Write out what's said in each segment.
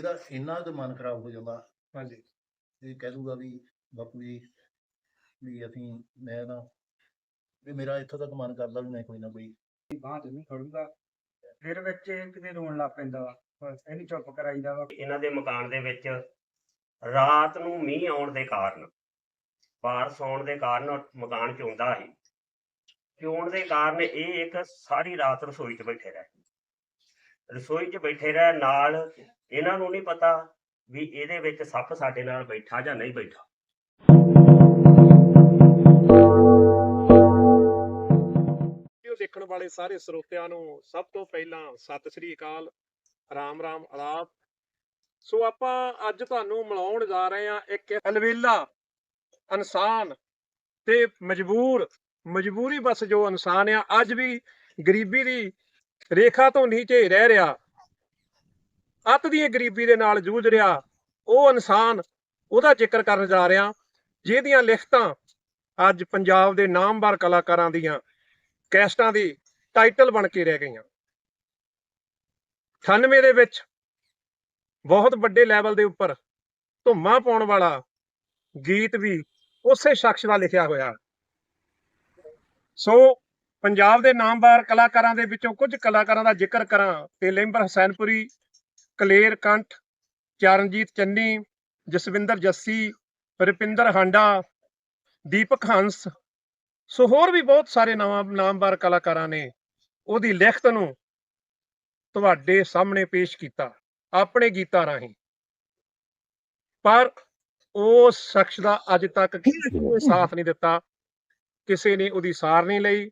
ਇਹਦਾ ਇੰਨਾ ਕੁ ਮਨ ਖਰਾਬ ਹੋ ਜਾਂਦਾ ਹਾਂਜੀ। ਇਹ ਕਹਿ ਦੂਗਾ ਵੀ ਬਾਪੂ ਜੀ ਵੀ ਅਸੀਂ ਮੈਂ ਨਾ ਵੀ ਮੇਰਾ ਇੱਥੋਂ ਤੱਕ ਮਨ ਕਰਦਾ ਵੀ ਮੈਂ ਕੋਈ ਨਾ ਕੋਈ ਬਾਂਹ ਨਹੀਂ ਖੜੂਗਾ। ਫਿਰ ਵਿੱਚ ਇਹ ਕਿਤੇ ਰੋਣ ਲੱਗ ਪੈਂਦਾ ਵਾ। ਬਸ ਇਹਨੂੰ ਚੁੱਪ ਕਰਾਈਦਾ ਵਾ। ਇਹਨਾਂ ਦੇ ਮਕਾਨ ਦੇ ਵਿੱਚ ਰਾਤ ਨੂੰ ਮੀਂਹ ਆਉਣ ਦੇ ਕਾਰਨ ਬਾਰਿਸ਼ ਆਉਣ ਦੇ ਕਾਰਨ ਮਕਾਨ ਚੋਂਦਾ ਸੀ। ਚੋਣ ਦੇ ਕਾਰਨ ਇਹ ਇੱਕ ਸਾਰੀ ਰਾਤ ਰਸੋਈ 'ਚ ਬੈਠੇ ਰਹੇ। ਰਸੋਈ 'ਚ ਬੈਠੇ ਰਹੇ ਨਾਲ ਇਹਨਾਂ ਨੂੰ ਨਹੀਂ ਪਤਾ ਵੀ ਇਹਦੇ ਵਿੱਚ ਸੱਪ ਸਾਡੇ ਨਾਲ ਬੈਠਾ ਜਾਂ ਨਹੀਂ ਬੈਠਾ। ਦੇਖਣ ਵਾਲੇ ਸਾਰੇ ਸਰੋਤਿਆਂ ਨੂੰ ਸਭ ਤੋਂ ਪਹਿਲਾਂ ਸਤਿ ਸ੍ਰੀ ਅਕਾਲ, ਰਾਮ ਰਾਮ ਆਲਾਪ ਸੋ ਆਪਾਂ ਅੱਜ ਤੁਹਾਨੂੰ ਮਿਲਾਉਣ ਜਾ ਰਹੇ ਹਾਂ ਇੱਕ ਅਲਵੇਲਾ ਇਨਸਾਨ ਤੇ ਮਜਬੂਰ, ਮਜਬੂਰੀ ਬਸ ਜੋ ਇਨਸਾਨ ਆ, ਅੱਜ ਵੀ ਗਰੀਬੀ ਦੀ ਰੇਖਾ ਤੋਂ ਨੀਚੇ ਰਹਿ ਰਿਹਾ। ਅੱਤ ਦੀ ਗਰੀਬੀ ਦੇ ਨਾਲ ਜੂਝ ਰਿਹਾ, ਉਹ ਇਨਸਾਨ ਉਹਦਾ ਜ਼ਿਕਰ ਕਰਨ ਜਾ ਰਿਹਾ, ਜਿਹਦੀਆਂ ਲਿਖਤਾਂ ਅੱਜ ਪੰਜਾਬ ਦੇ ਨਾਮਵਰ ਕਲਾਕਾਰਾਂ ਦੀਆਂ ਕੈਸਟਾਂ ਦੀ ਟਾਈਟਲ ਬਣ ਕੇ ਰਹਿ ਗਈਆਂ। 98 ਦੇ ਵਿੱਚ ਬਹੁਤ ਵੱਡੇ ਲੈਵਲ ਦੇ ਉੱਪਰ ਧੁੰਮਾ ਪਾਉਣ ਵਾਲਾ ਗੀਤ ਵੀ ਉਸੇ ਸ਼ਖਸ ਦਾ ਲਿਖਿਆ ਹੋਇਆ। ਸੋ ਪੰਜਾਬ ਦੇ ਨਾਮਵਰ ਕਲਾਕਾਰਾਂ ਦੇ ਵਿੱਚੋਂ ਕੁਝ ਕਲਾਕਾਰਾਂ ਦਾ ਜ਼ਿਕਰ ਕਰਾਂ ਤੇ ਲੈਂਬਰ ਹਸੈਨਪੁਰੀ ਕਲੇਰ ਕੰਠ, ਚਰਨਜੀਤ ਚੰਨੀ, ਜਸਵਿੰਦਰ ਜੱਸੀ, ਰੁਪਿੰਦਰ ਹਾਂਡਾ, ਦੀਪਕ ਹੰਸ, ਸੋ ਹੋਰ ਵੀ ਬਹੁਤ ਸਾਰੇ ਨਾਮ ਨਾਮਵਰ ਕਲਾਕਾਰਾਂ ਨੇ ਉਹਦੀ ਲਿਖਤ ਨੂੰ ਤੁਹਾਡੇ ਸਾਹਮਣੇ ਪੇਸ਼ ਕੀਤਾ, ਆਪਣੇ ਗੀਤਾਂ ਰਾਹੀਂ। ਪਰ ਉਸ ਸ਼ਖਸ ਦਾ ਅੱਜ ਤੱਕ ਕਿਸੇ ਨੇ ਸਾਥ ਨਹੀਂ ਦਿੱਤਾ, ਕਿਸੇ ਨੇ ਉਹਦੀ ਸਾਰ ਨਹੀਂ ਲਈ।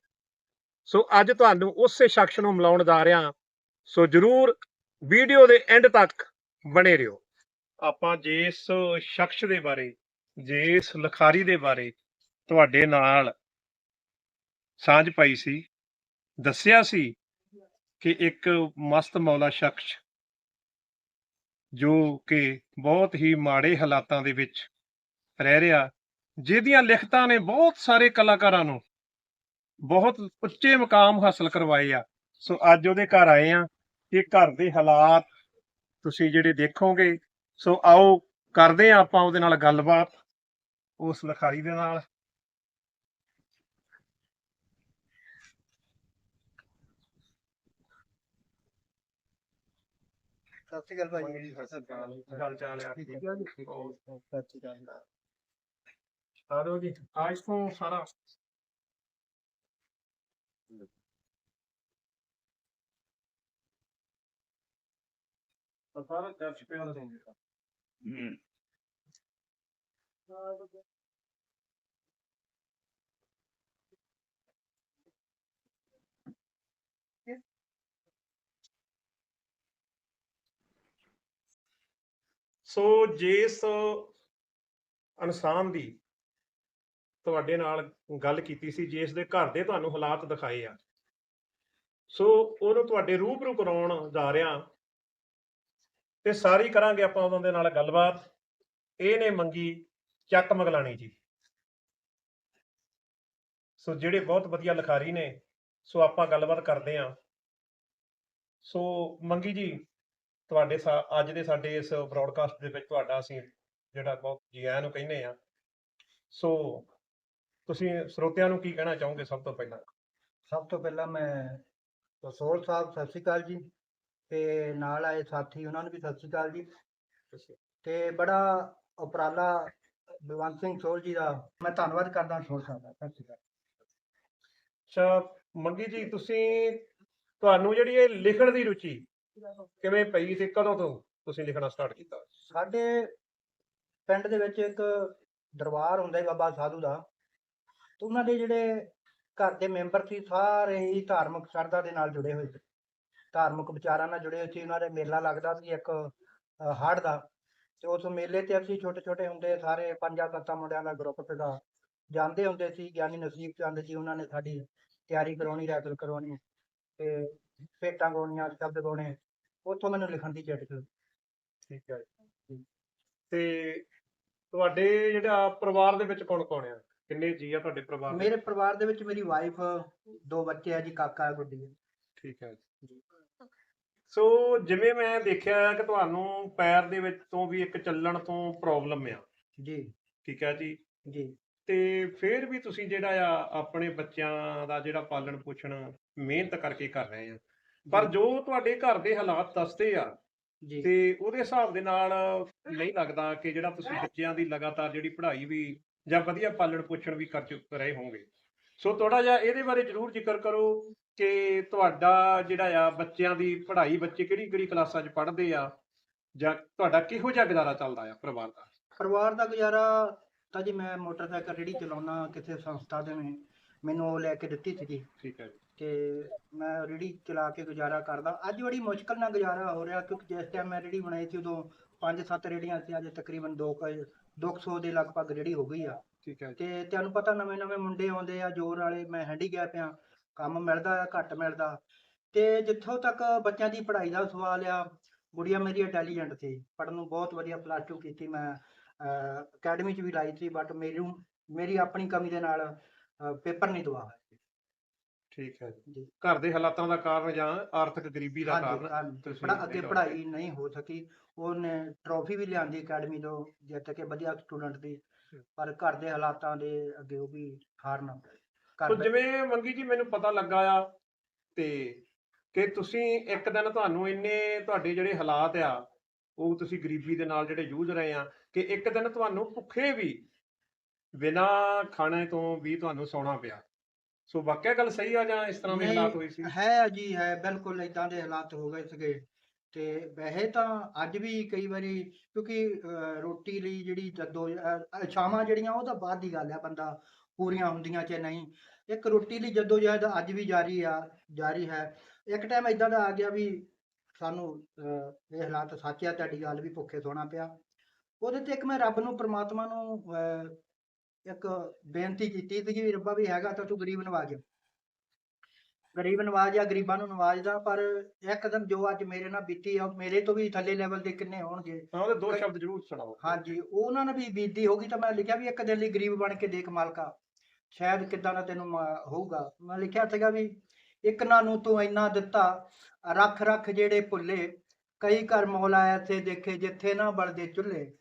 ਸੋ ਅੱਜ ਤੁਹਾਨੂੰ ਉਸੇ ਸ਼ਖਸ ਨੂੰ ਮਿਲਾਉਣ ਜਾ ਰਿਹਾ, ਸੋ ਜਰੂਰ ਵੀਡੀਓ ਦੇ ਐਂਡ ਤੱਕ ਬਣੇ ਰਹੋ। ਆਪਾਂ ਜਿਸ ਸ਼ਖਸ ਦੇ ਬਾਰੇ, ਜਿਸ ਲਖਾਰੀ ਦੇ ਬਾਰੇ ਤੁਹਾਡੇ ਨਾਲ ਸਾਂਝ ਪਾਈ ਸੀ, ਦੱਸਿਆ ਸੀ ਕਿ ਇੱਕ ਮਸਤ ਮੌਲਾ ਸ਼ਖਸ, ਜੋ ਕਿ ਬਹੁਤ ਹੀ ਮਾੜੇ ਹਾਲਾਤਾਂ ਦੇ ਵਿੱਚ ਰਹਿ ਰਿਹਾ, ਜਿਹਦੀਆਂ ਲਿਖਤਾਂ ਨੇ ਬਹੁਤ ਸਾਰੇ ਕਲਾਕਾਰਾਂ ਨੂੰ ਬਹੁਤ ਉੱਚੇ ਮਕਾਮ ਹਾਸਲ ਕਰਵਾਏ ਆ। ਸੋ ਅੱਜ ਉਹਦੇ ਘਰ ਆਏ ਆ। ਇਹ ਘਰ ਦੇ ਹਾਲਾਤ ਤੁਸੀਂ ਜਿਹੜੇ ਦੇਖੋਗੇ ਸੋ ਆਓ ਕਰਦੇ ਆ ਆਪਾਂ ਉਹਦੇ ਨਾਲ ਗੱਲਬਾਤ ਉਸ ਲਖਾਰੀ ਦੇ ਨਾਲ ਸਤਿ ਸ਼੍ਰੀ ਅਕਾਲ ਭਾਈ ਜੀ, ਸਤਿ ਸ਼੍ਰੀ ਅਕਾਲ। ਹਾਲ ਚਾਲ ਹੈ? ਠੀਕ ਹੈ ਜੀ? ਸਤਿ ਸ਼੍ਰੀ ਅਕਾਲ ਆਲੋ ਜੀ ਅੱਜ ਤੋਂ ਸਾਰਾ ਤਾਂ ਸਾਰਾ ਚਰਚ ਪਿਆ ਦਾ ਸੋ ਜਿਸ ਇਨਸਾਨ ਦੀ ਤੁਹਾਡੇ ਨਾਲ ਗੱਲ ਕੀਤੀ ਸੀ, ਜਿਸ ਦੇ ਘਰ ਦੇ ਤੁਹਾਨੂੰ ਹਾਲਾਤ ਦਿਖਾਏ ਆ। ਸੋ ਉਹਨੂੰ ਤੁਹਾਡੇ ਰੂਬਰੂ ਕਰਾਉਣ ਜਾ ਰਿਹਾ ਤੇ ਸਾਰੀ ਕਰਾਂਗੇ ਆਪਾਂ ਉਹਨਾਂ ਦੇ ਨਾਲ ਗੱਲਬਾਤ। ਇਹ ਨੇ ਮੰਗੀ ਚੱਕ ਮਗਲਾਣੀ ਜੀ। ਸੋ ਜਿਹੜੇ ਬਹੁਤ ਵਧੀਆ ਲਿਖਾਰੀ ਨੇ, ਸੋ ਆਪਾਂ ਗੱਲਬਾਤ ਕਰਦੇ ਆਂ ਸੋ ਮੰਗੀ ਜੀ, ਤੁਹਾਡੇ ਸਾ- ਅੱਜ ਦੇ ਸਾਡੇ ਇਸ ਬ੍ਰੌਡਕਾਸਟ ਦੇ ਵਿੱਚ ਤੁਹਾਡਾ ਅਸੀਂ ਜਿਹੜਾ ਬਹੁਤ ਜੀ ਆਇਆਂ ਨੂੰ ਕਹਿੰਦੇ ਆ ਸੋ ਤੁਸੀਂ ਸਰੋਤਿਆਂ ਨੂੰ ਕੀ ਕਹਿਣਾ ਚਾਹੋਗੇ ਸਭ ਤੋਂ ਪਹਿਲਾਂ? ਸਭ ਤੋਂ ਪਹਿਲਾਂ ਮੈਂ ਰਸੋਲ ਸਾਹਿਬ, ਸਤਿ ਸ਼੍ਰੀ ਅਕਾਲ ਜੀ। ਤੇ ਨਾਲ ਆਏ ਸਾਥੀ ਉਹਨਾਂ ਨੂੰ ਵੀ ਸਤਿ ਸ਼੍ਰੀ ਅਕਾਲ ਜੀ। ਤੇ ਬੜਾ ਉਪਰਾਲਾ ਬਲਵੰਤ ਸਿੰਘ ਸੋਲ ਜੀ ਦਾ ਮੈਂ ਧੰਨਵਾਦ ਕਰਦਾ ਸੋਲ ਸਾਹਿਬ ਦਾ। ਸਤਿ ਸ਼੍ਰੀ ਅਕਾਲ। ਅੱਛਾ ਮੰਗੀ ਜੀ ਤੁਸੀਂ ਤੁਹਾਨੂੰ ਜਿਹੜੀ ਇਹ ਲਿਖਣ ਦੀ ਰੁਚੀ ਕਿਵੇਂ ਪਈ ਤੇ ਕਦੋਂ ਤੋਂ ਤੁਸੀਂ ਲਿਖਣਾ ਸਟਾਰਟ ਕੀਤਾ? ਸਾਡੇ ਪਿੰਡ ਦੇ ਵਿੱਚ ਇੱਕ ਦਰਬਾਰ ਹੁੰਦਾ ਹੈ ਬਾਬਾ ਸਾਧੂ ਦਾ। ਤੇ ਉਹਨਾਂ ਦੇ ਜਿਹੜੇ ਘਰ ਦੇ ਮੈਂਬਰ ਸੀ ਸਾਰੇ ਹੀ ਧਾਰਮਿਕ ਸ਼ਰਧਾ ਦੇ ਨਾਲ ਜੁੜੇ ਹੋਏ ਸੀ। ਧਾਰਮਿਕ ਵਿਚਾਰਾਂ ਨਾਲ ਜੁੜੇ ਹੋਏ ਸੀ ਉਹਨਾਂ ਦੇ ਮੇਲਾ ਲੱਗਦਾ ਸੀ ਇੱਕ ਹੜ ਦਾ। ਤੇ ਉਸ ਮੇਲੇ ਤੇ ਅਸੀਂ ਛੋਟੇ ਛੋਟੇ ਹੁੰਦੇ ਸਾਰੇ ਪੰਜਾਂ ਸੱਤਾਂ ਮੁੰਡਿਆਂ ਦਾ ਗਰੁੱਪ ਸੀਗਾ। ਜਾਂਦੇ ਹੁੰਦੇ ਸੀ ਗਿਆਨੀ ਨਸੀਬ ਚੰਦ ਜੀ ਉਹਨਾਂ ਨੇ ਸਾਡੀ ਤਿਆਰੀ ਕਰਾਉਣੀ ਰੈਕਲ ਕਰਵਾਉਣੀ ਤੇ ਭੇਟਾਂ ਗਾਉਣੀਆਂ ਸ਼ਬਦ ਗਾਉਣੇ ਉੱਥੋਂ ਮੈਨੂੰ ਲਿਖਣ ਦੀ ਚਿੱਠ। ਸੀ ਠੀਕ ਹੈ। ਤੇ ਤੁਹਾਡੇ ਜਿਹੜਾ ਪਰਿਵਾਰ ਦੇ ਵਿੱਚ ਕੌਣ ਕੌਣ ਆ? ਕਿੰਨੇ ਜੀ ਆ ਤੁਹਾਡੇ ਪਰਿਵਾਰ ਮੇਰੇ ਪਰਿਵਾਰ ਦੇ ਵਿੱਚ ਮੇਰੀ ਵਾਈਫ ਦੋ ਬੱਚੇ ਆ ਜੀ ਕਾਕਾ ਗੁੱਡੀ। ਹੈ ਠੀਕ ਹੈ ਜੀ। ਸੋ ਜਿਵੇਂ ਮੈਂ ਦੇਖਿਆ ਕਿ ਤੁਹਾਨੂੰ ਪੈਰ ਦੇ ਵਿੱਚ ਤੋਂ ਵੀ ਇੱਕ ਚੱਲਣ ਤੋਂ ਪ੍ਰੋਬਲਮ ਆ। ਜੀ। ਠੀਕ ਹੈ ਜੀ? ਜੀ। ਤੇ ਫਿਰ ਵੀ ਤੁਸੀਂ ਜਿਹੜਾ ਆ ਆਪਣੇ ਬੱਚਿਆਂ ਦਾ ਜਿਹੜਾ ਪਾਲਣ ਪੋਸ਼ਣ ਮਿਹਨਤ ਕਰਕੇ ਕਰ ਰਹੇ ਆ। ਪਰ ਜੋ। ਤੁਹਾਡੇ ਘਰ ਦੇ ਹਾਲਾਤ ਦੱਸਦੇ ਆ ਜੀ। ਤੇ ਉਹਦੇ ਹਿਸਾਬ ਦੇ ਨਾਲ ਨਹੀਂ ਲੱਗਦਾ ਕਿ ਜਿਹੜਾ ਤੁਸੀਂ ਬੱਚਿਆਂ ਦੀ ਲਗਾਤਾਰ ਜਿਹੜੀ ਪੜ੍ਹਾਈ ਵੀ ਜਾਂ ਵਧੀਆ ਪਾਲਣ ਪੋਸ਼ਣ ਵੀ ਕਰ ਚੁੱਕ ਰਹੇ ਹੋਵੋਗੇ। ਸੋ ਥੋੜਾ ਜਿਹਾ ਇਹਦੇ ਬਾਰੇ ਜ਼ਰੂਰ ਜ਼ਿਕਰ ਕਰੋ। ਕਿ ਤੁਹਾਡਾ ਜਿਹੜਾ ਆ ਬੱਚਿਆਂ ਦੀ ਪੜ੍ਹਾਈ ਬੱਚੇ ਕਿਹੜੀ ਕਿਹੜੀ ਕਲਾਸਾਂ 'ਚ ਪੜ੍ਹਦੇ ਆ? ਜਾਂ ਤੁਹਾਡਾ ਕਿਹੋ ਜਿਹਾ ਗੁਜ਼ਾਰਾ ਚੱਲਦਾ ਆ ਪਰਿਵਾਰ ਦਾ? ਪਰਿਵਾਰ ਦਾ ਗੁਜ਼ਾਰਾ ਤਾਂ ਜੀ ਮੈਂ ਮੋਟਰਸਾਈਕਲ ਰੇੜੀ ਚਲਾਉਣਾ ਕਿਸੇ ਸੰਸਥਾ ਦੇ ਨੇ ਮੈਨੂੰ ਉਹ ਲੈ ਕੇ ਦਿੱਤੀ ਸੀਗੀ। ਠੀਕ ਹੈ ਜੀ। ਤੇ ਮੈਂ ਰੇੜੀ ਚਲਾ ਕੇ ਗੁਜ਼ਾਰਾ ਕਰਦਾ। ਅੱਜ ਬੜੀ ਮੁਸ਼ਕਲ ਨਾਲ ਗੁਜ਼ਾਰਾ ਹੋ ਰਿਹਾ ਕਿਉਂਕਿ ਜਿਸ ਟਾਈਮ ਮੈਂ ਰੇੜੀ ਬਣਾਈ ਸੀ ਉਦੋਂ ਪੰਜ ਸੱਤ ਰੇੜੀਆਂ ਸੀ ਅੱਜ ਤਕਰੀਬਨ 2 ਦੋ ਕੁ ਸੌ ਦੇ ਲਗਭਗ ਰੇੜੀ ਹੋ ਗਈ ਆ। ਠੀਕ ਹੈ ਤੇ ਤੁਹਾਨੂੰ ਪਤਾ ਨਵੇਂ ਨਵੇਂ ਮੁੰਡੇ ਆਉਂਦੇ ਆ ਜੋਰ ਵਾਲੇ ਮੈਂ ਹੈਂਡੀਕੈਪ ਆ। ਕੰਮ ਮਿਲਦਾ ਆ ਘੱਟ ਮਿਲਦਾ। ਤੇ ਜਿੱਥੋਂ ਤੱਕ ਬੱਚਿਆਂ ਦੀ ਪੜ੍ਹਾਈ ਦਾ ਸਵਾਲ ਆ ਗੁੜੀਆ ਮੇਰੀ ਇੰਟੈਲੀਜੈਂਟ ਸੀ। ਪੜ੍ਹਨ ਨੂੰ ਬਹੁਤ ਵਧੀਆ ਪਲੱਸ ਟੂ ਕੀਤੀ ਮੈਂ। ਅਕੈਡਮੀ ਚ ਵੀ ਲਾਈ ਸੀ ਬਟ ਮੇਰੀ ਮੇਰੀ ਆਪਣੀ ਕਮੀ ਦੇ ਨਾਲ ਪੇਪਰ ਨਹੀਂ ਦਵਾ ਠੀਕ ਹੈ ਜੀ। ਘਰ ਦੇ ਹਾਲਾਤਾਂ ਦਾ ਕਾਰਨ ਜਾਂ ਆਰਥਿਕ ਗਰੀਬੀ ਦਾ ਕਾਰਨ? ਪੜ੍ਹਾ- ਅੱਗੇ ਪੜ੍ਹਾਈ ਨਹੀਂ ਹੋ ਸਕੀ। ਉਹਨੇ ਟਰੋਫੀ ਵੀ ਲਿਆਂਦੀ ਅਕੈਡਮੀ ਤੋਂ ਜਿੱਤ ਕੇ ਵਧੀਆ ਸਟੂਡੈਂਟ ਦੀ। ਪਰ ਘਰ ਦੇ ਹਾਲਾਤਾਂ ਦੇ ਅੱਗੇ ਉਹ ਵੀ ਹਾਰਨ ਸੋ ਘਰ ਦੇ- ਜਿਵੇਂ ਮੰਗੀ ਜੀ ਮੈਨੂੰ ਪਤਾ ਲੱਗਾ ਆ ਤੇ ਕਿ ਤੁਸੀਂ ਇੱਕ ਦਿਨ ਤੁਹਾਨੂੰ ਇੰਨੇ ਤੁਹਾਡੇ ਜਿਹੜੇ ਹਾਲਾਤ ਆ ਉਹ ਤੁਸੀਂ ਗਰੀਬੀ ਦੇ ਨਾਲ ਜਿਹੜੇ ਜੂਝ ਰਹੇ ਆ ਕਿ ਇੱਕ ਦਿਨ ਤੁਹਾਨੂੰ ਭੁੱਖੇ ਵੀ ਬਿਨਾਂ ਖਾਣੇ ਤੋਂ ਵੀ ਤੁਹਾਨੂੰ ਸੌਣਾ ਪਿਆ। ਸੋ ਵਾਕਿਆ ਗੱਲ ਸਹੀ ਆ ਜਾਂ ਇਸ ਤਰ੍ਹਾਂ ਦੇ ਹਾਲਾਤ ਹੋਏ ਸੀ? ਹੈ ਜੀ ਹੈ ਬਿਲਕੁਲ ਇਦਾਂ ਦੇ ਹਾਲਾਤ ਹੋ ਗਏ ਸੀਗੇ। ਤੇ ਵੈਸੇ ਤਾਂ ਅੱਜ ਵੀ ਕਈ ਵਾਰੀ ਕਿਉਂਕਿ ਅਹ, ਰੋਟੀ ਲਈ ਜਿਹੜੀ ਜਦੋਂ ਛਾਵਾਂ ਜਿਹੜੀਆਂ ਉਹ ਤਾਂ ਬਾਅਦ ਦੀ ਗੱਲ ਆ ਬੰਦਾ। ਪੂਰੀਆਂ ਹੁੰਦੀਆਂ ਚ ਨਹੀਂ। ਇੱਕ ਰੋਟੀ ਲਈ ਜਦੋਂ ਜਹਿਦ ਅੱਜ ਵੀ ਜਾਰੀ ਆ ਜਾਰੀ ਹੈ। ਇੱਕ ਟਾਈਮ ਇਦਾਂ ਦਾ ਆ ਗਿਆ ਵੀ ਸਾਨੂੰ ਇਹ ਹਾਲਾਤ ਸੱਚ ਆ ਤੁਹਾਡੀ ਗੱਲ ਵੀ ਭੁੱਖੇ ਸੋਣਾ ਪਿਆ। ਉਹਦੇ ਤੇ ਇੱਕ ਮੈਂ ਰੱਬ ਨੂੰ ਪ੍ਰਮਾਤਮਾ ਨੂੰ ਇੱਕ ਬੇਨਤੀ ਕੀਤੀ ਸੀ ਕਿ ਰੱਬਾ ਵੀ ਹੈਗਾ ਤਾਂ ਤੂੰ ਗਰੀਬ ਨਵਾਜ ਗਰੀਬ ਨਵਾਜ ਆ ਗਰੀਬਾਂ ਨੂੰ ਨਵਾਜਦਾ ਪਰ ਇੱਕ ਦਿਨ ਜੋ ਅੱਜ ਮੇਰੇ ਨਾਲ ਬੀਤੀ ਆ ਮੇਰੇ ਤੋਂ ਵੀ ਥੱਲੇ ਲੈਵਲ ਦੇ ਕਿੰਨੇ ਹੋਣਗੇ। ਹਾਂ ਉਹਦੇ ਦੋ ਸ਼ਬਦ ਜ਼ਰੂਰ ਸੁਣਾਓ। ਹਾਂਜੀ ਉਹਨਾਂ ਨੇ ਵੀ ਬੀਤੀ ਹੋਗੀ ਤਾਂ ਮੈਂ ਲਿਖਿਆ ਵੀ ਇੱਕ ਦਿਨ ਲਈ ਗਰੀਬ ਬਣ ਕੇ ਦੇਖ ਮਾਲਕਾ। ਸ਼ਾਇਦ ਕਿੱਦਾਂ ਦਾ ਤੈਨੂੰ ਹੋਊਗਾ। ਮੈਂ ਲਿਖਿਆ ਸੀਗਾ ਵੀ ਇੱਕ ਨਾ ਨੂੰ ਤੂੰ ਇੰਨਾ ਦਿੱਤਾ ਰੱਖ ਰੱਖ ਜਿਹੜੇ ਭੁੱਲੇ ਕਈ ਘਰ ਮੌਲਾ ਐਸੇ ਦੇਖੇ ਜਿੱਥੇ ਨਾ ਬਲਦੇ ਚੁੱਲ੍ਹੇ।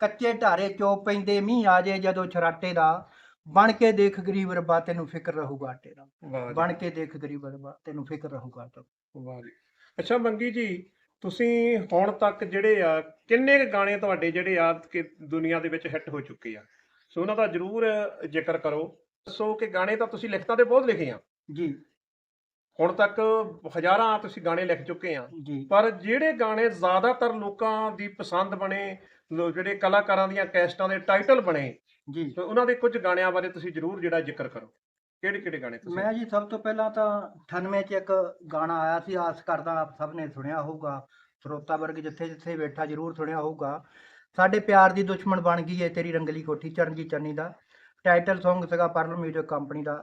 ਕੱਚੇ ਢਾਰੇ ਚੋ ਪੈਂਦੇ ਮੀਂਹ ਆ ਜੇ ਜਦੋਂ ਛਰਾਟੇ ਦਾ ਬਣ ਕੇ ਦੇਖ ਗਰੀਬ ਰੱਬਾ ਤੈਨੂੰ ਫਿਕਰ ਰਹੂਗਾ ਆਟੇ ਦਾ। ਬਣ ਕੇ ਦੇਖ ਗਰੀਬ ਰੱਬਾ ਤੈਨੂੰ ਫਿਕਰ ਰਹੂਗਾ ਵਾਹ ਜੀ। ਅੱਛਾ ਮੰਗੀ ਜੀ ਤੁਸੀਂ ਹੁਣ ਤੱਕ ਜਿਹੜੇ ਆ ਕਿੰਨੇ ਗਾਣੇ ਤੁਹਾਡੇ ਜਿਹੜੇ ਆ ਕਿ ਦੁਨੀਆ ਦੇ ਵਿੱਚ ਹਿੱਟ ਹੋ ਚੁੱਕੇ ਆ? ਸੋ ਉਹਨਾਂ ਦਾ ਜ਼ਰੂਰ ਜ਼ਿਕਰ ਕਰੋ। ਸੋ ਕਿ ਗਾਣੇ ਤਾਂ ਤੁਸੀਂ ਲਿਖਤਾਂ ਤੇ ਬਹੁਤ ਲਿਖੇ ਆ। ਜੀ। ਹੁਣ ਤੱਕ ਹਜ਼ਾਰਾਂ ਤੁਸੀਂ ਗਾਣੇ ਲਿਖ ਚੁੱਕੇ ਆ। ਪਰ ਜਿਹੜੇ ਗਾਣੇ ਜ਼ਿਆਦਾਤਰ ਲੋਕਾਂ ਦੀ ਪਸੰਦ ਬਣੇ ਜਿਹੜੇ ਕਲਾਕਾਰਾਂ ਦੀਆਂ ਕੈਸਟਾਂ ਦੇ ਟਾਈਟਲ ਬਣੇ ਜੀ। ਤੇ ਉਹਨਾਂ ਦੇ ਕੁਝ ਗਾਣਿਆਂ ਬਾਰੇ ਤੁਸੀਂ ਜ਼ਰੂਰ ਜਿਹੜਾ ਜ਼ਿਕਰ ਕਰੋ। ਕਿਹੜੇ ਕਿਹੜੇ ਗਾਣੇ ਤੁਸੀਂ ਮੈਂ ਜੀ ਸਭ ਤੋਂ ਪਹਿਲਾਂ ਤਾਂ 98 ਚ ਇੱਕ ਗਾਣਾ ਆਇਆ ਸੀ ਆਸ ਕਰਦਾ ਆਪ ਸਭ ਨੇ ਸੁਣਿਆ ਹੋਊਗਾ। ਸਰੋਤਾ ਵਰਗ ਜਿੱਥੇ ਜਿੱਥੇ ਬੈਠਾ ਜ਼ਰੂਰ ਸੁਣਿਆ ਹੋਊਗਾ। ਸਾਡੇ ਪਿਆਰ ਦੀ ਦੁਸ਼ਮਣ ਬਣ ਗਈ ਏ ਤੇਰੀ ਰੰਗਲੀ ਕੋਠੀ ਚਰਨਜੀਤ ਚੰਨੀ ਦਾ। ਟਾਈਟਲ Song ਸੀਗਾ ਪਰਲ ਮਿਊਜ਼ਿਕ ਕੰਪਨੀ ਦਾ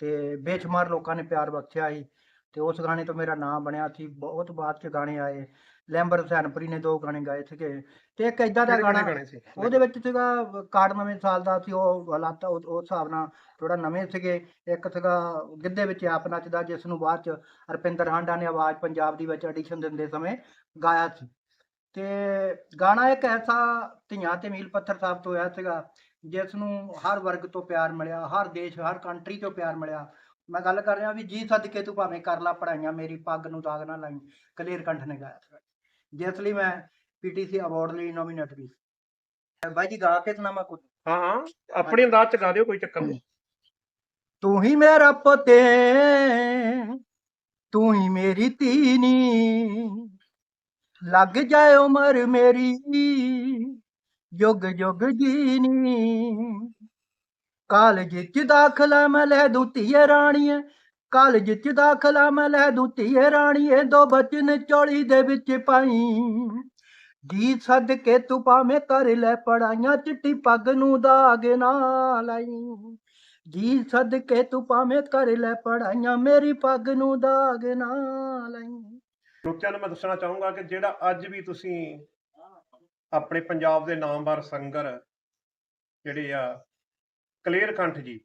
ਤੇ ਬੇਸ਼ੁਮਾਰ ਲੋਕਾਂ ਨੇ ਪਿਆਰ ਬਖਸ਼ਿਆ ਸੀ ਤੇ ਉਸ ਗਾਣੇ ਤੋਂ ਮੇਰਾ ਨਾਮ ਬਣਿਆ ਸੀ ਬਹੁਤ ਬਾਅਦ ਚ ਗਾਣੇ ਆਏ। ਲੈਂਬਰ ਹੁਸੈਨਪੁਰੀ ਨੇ ਦੋ ਗਾਣੇ ਗਾਏ ਸੀਗੇ ਤੇ ਇੱਕ ਇਦਾਂ ਦਾ ਗਾਣਾ ਗਾਣੇ ਸੀ ਉਹਦੇ ਵਿੱਚ ਸੀਗਾ ਕਾਰਡ ਨਵੇਂ ਸਾਲ ਦਾ ਸੀ ਉਹ ਹਾਲਾਤ ਉਹ ਹਿਸਾਬ ਨਾਲ ਥੋੜਾ ਨਵੇਂ ਸੀਗੇ। ਇੱਕ ਸੀਗਾ ਗਿੱਧੇ ਵਿੱਚ ਆਪ ਨੱਚਦਾ ਜਿਸ ਨੂੰ ਬਾਅਦ ਚ ਰਪਿੰਦਰ ਹਾਂਡਾ ਨੇ ਆਵਾਜ਼ ਪੰਜਾਬ ਦੀ ਵਿੱਚ ਐਡੀਸ਼ਨ ਦਿੰਦੇ ਸਮੇਂ ਗਾਇਆ ਸੀ। ਤੇ ਗਾਣਾ ਇੱਕ ਐਸਾ ਧੀਆਂ ਤੇ ਮੀਲ ਪੱਥਰ ਸਾਬਤ ਹੋਇਆ ਸੀਗਾ ਜਿਸ ਨੂੰ ਹਰ ਵਰਗ ਤੋਂ ਪਿਆਰ ਮਿਲਿਆ ਹਰ ਦੇਸ਼ ਹਰ ਕੰਟਰੀ ਤੋਂ ਪਿਆਰ ਮਿਲਿਆ। ਮੈਂ ਗੱਲ ਕਰ ਰਿਹਾ ਵੀ ਜੀ ਸਦਕੇ ਤੂੰ ਭਾਵੇਂ ਕਰ ਲਾ ਪੜਾਈਆਂ ਮੇਰੀ ਪੱਗ ਨੂੰ ਦਾਗ ਨਾ ਲਾਈ ਕਲੀਅਰ ਕੰਠ ਨੇ ਗਾਇਆ ਸੀਗਾ। ਜਿਸ ਲਈ ਮੈਂ ਪੀਟੀਸੀ ਅਵਾਰਡ ਲਈ ਨੋਮੀਨੇਟ ਵੀ। ਬਾਈ ਜੀ ਗਾ ਕੇ ਸੁਣਾਵਾਂ ਕੁਝ ਹਾਂ ਹਾਂ ਆਪਣੇ ਅੰਦਾਜ਼ ਚ ਗਾ ਦਿਓ ਕੋਈ ਚੱਕਰ ਨਹੀਂ। ਤੂੰ ਹੀ ਮੇਰਾ ਪਤੇ ਤੂੰ ਹੀ ਮੇਰੀ ਤੀਨੀ ਲੱਗ ਜਾਏ ਉਮਰ ਮੇਰੀ। ਜੁਗ ਜੁਗ ਜੀਨੀ। ਕਾਲਜ ਚ ਦਾਖਲਾ ਮੈਂ ਲੈ ਦੂੰ ਧੀਏ ਰਾਣੀਏ। ਕਾਲਜ ਚ ਦਾਖਲਾ ਮੈਂ ਲੈ ਦੂੰ ਰਾਣੀਏ। ਦੋ ਬਚਨ ਚੋਲੀ ਦੇ ਵਿੱਚ ਪਾਈ। ਜੀ ਸਦਕੇ ਤੂੰ ਭਾਵੇਂ ਕਰ ਲੈ ਪੜਾਈਆਂ ਚਿੱਟੀ ਪੱਗ ਨੂੰ ਦਾਗ ਨਾ ਲਾਈ। ਜੀ ਸਦਕੇ ਤੂੰ ਭਾਵੇਂ ਕਰ ਲੈ ਪੜਾਈਆਂ ਮੇਰੀ ਪੱਗ ਨੂੰ ਦਾਗ ਨਾ ਲਾਈ। ਲੋਕਾਂ ਨੂੰ ਮੈਂ ਦੱਸਣਾ ਚਾਹੂੰਗਾ ਕਿ ਜਿਹੜਾ ਅੱਜ ਵੀ ਤੁਸੀਂ ਆਪਣੇ ਪੰਜਾਬ ਦੇ ਨਾਮਵਰ ਸੰਗਰ ਜਿਹੜੇ ਆ ਕਲੀਅਰ ਕੰਠ ਜੀ,